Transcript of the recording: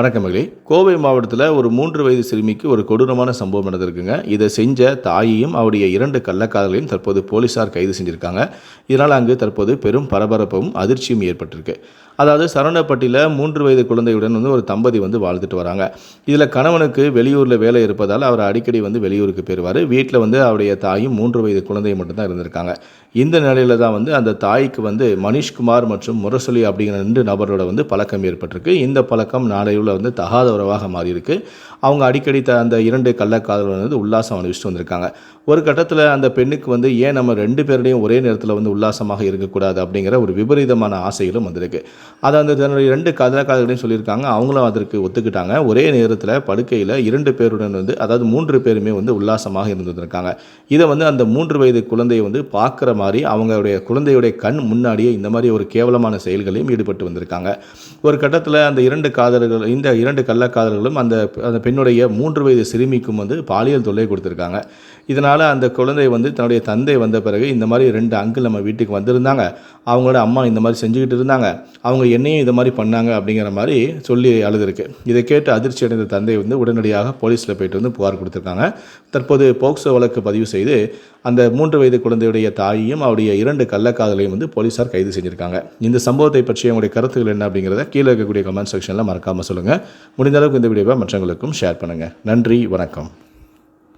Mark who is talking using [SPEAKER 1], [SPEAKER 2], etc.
[SPEAKER 1] வணக்கம் மகளே. கோவை மாவட்டத்தில் ஒரு மூன்று வயது சிறுமிக்கு ஒரு கொடூரமான சம்பவம் நடந்திருக்குங்க. இதை செஞ்ச தாயையும் அவருடைய இரண்டு கள்ளக்காதலையும் தற்போது போலீசார் கைது செஞ்சுருக்காங்க. இதனால் அங்கு தற்போது பெரும் பரபரப்பும் அதிர்ச்சியும் ஏற்பட்டிருக்கு. அதாவது சரவணப்பட்டியில் மூன்று வயது குழந்தையுடன் வந்து ஒரு தம்பதி வந்து வாழ்ந்துட்டு வராங்க. இதில் கணவனுக்கு வெளியூரில் வேலை இருப்பதால் அவர் அடிக்கடி வந்து வெளியூருக்கு போயிடுவார் வீட்டில் வந்து அவருடைய தாயும் மூன்று வயது குழந்தையும் மட்டும்தான் இருந்திருக்காங்க. இந்த நிலையில் தான் வந்து அந்த தாய்க்கு வந்து மணிஷ்குமார் மற்றும் முரசொலி அப்படிங்கிற ரெண்டு நபரோட வந்து பழக்கம் ஏற்பட்டிருக்கு. இந்த பழக்கம் நாளையுள்ள வந்து தகாத உறவாக மாறியிருக்கு. அவங்க அடிக்கடி த அந்த இரண்டு கள்ளக்காதல் வந்து உல்லாசம் அனுபவிச்சுட்டு வந்திருக்காங்க. ஒரு கட்டத்தில் அந்த பெண்ணுக்கு வந்து ஏன் நம்ம ரெண்டு பேருடையும் ஒரே நேரத்தில் வந்து உல்லாசமாக இருக்கக்கூடாது அப்படிங்கிற ஒரு விபரீதமான ஆசைகளும் வந்திருக்கு. அதை அந்த தன்னுடைய ரெண்டு கதக்காதர்களையும் சொல்லியிருக்காங்க. அவங்களும் அதற்கு ஒத்துக்கிட்டாங்க. ஒரே நேரத்தில் படுக்கையில் இரண்டு பேருடன் வந்து அதாவது மூன்று பேருமே வந்து உல்லாசமாக இருந்திருக்காங்க இதை வந்து அந்த மூன்று வயது குழந்தையை வந்து பார்க்குற மாதிரி அவங்களுடைய குழந்தையுடைய கண் முன்னாடியே இந்த மாதிரி ஒரு கேவலமான செயல்களையும் ஈடுபட்டு வந்திருக்காங்க. ஒரு கட்டத்தில் அந்த இரண்டு காதலர்கள் இந்த இரண்டு கள்ளக்காதலர்களும் அந்த அந்த பெண்ணுடைய மூன்று வயது சிறுமிக்கும் வந்து பாலியல் தொல்லை கொடுத்துருக்காங்க. இதனால் அந்த குழந்தை வந்து தன்னுடைய தந்தை வந்த பிறகு இந்த மாதிரி ரெண்டு அங்கிள் நம்ம வீட்டுக்கு வந்திருந்தாங்க. அவங்களோட அம்மா இந்த மாதிரி செஞ்சுக்கிட்டு இருந்தாங்க. அவங்க என்னையும் இந்த மாதிரி பண்ணாங்க அப்படிங்கிற மாதிரி சொல்லி அழுதுருக்கு. இதை கேட்டு அதிர்ச்சி அடைந்த தந்தை வந்து உடனடியாக போலீஸில் போயிட்டு வந்து புகார் கொடுத்துருக்காங்க. தற்போது போக்சோ வழக்கு பதிவு செய்து அந்த மூன்று வயது குழந்தையுடைய தாயையும் அவருடைய இரண்டு கள்ளக்காதலையும் வந்து போலீஸார் கைது செஞ்சுருக்காங்க. இந்த சம்பவத்தை பற்றி உங்களுடைய கருத்துக்கள் என்ன அப்படிங்கிறத கீழே இருக்கக்கூடிய கமெண்ட் செக்ஷனில் மறக்காமல் சொல்லுங்கள் முடிந்த அளவுக்கு இந்த வீடியோவை மற்றவங்களுக்கும் ஷேர் பண்ணுங்கள் நன்றி வணக்கம்.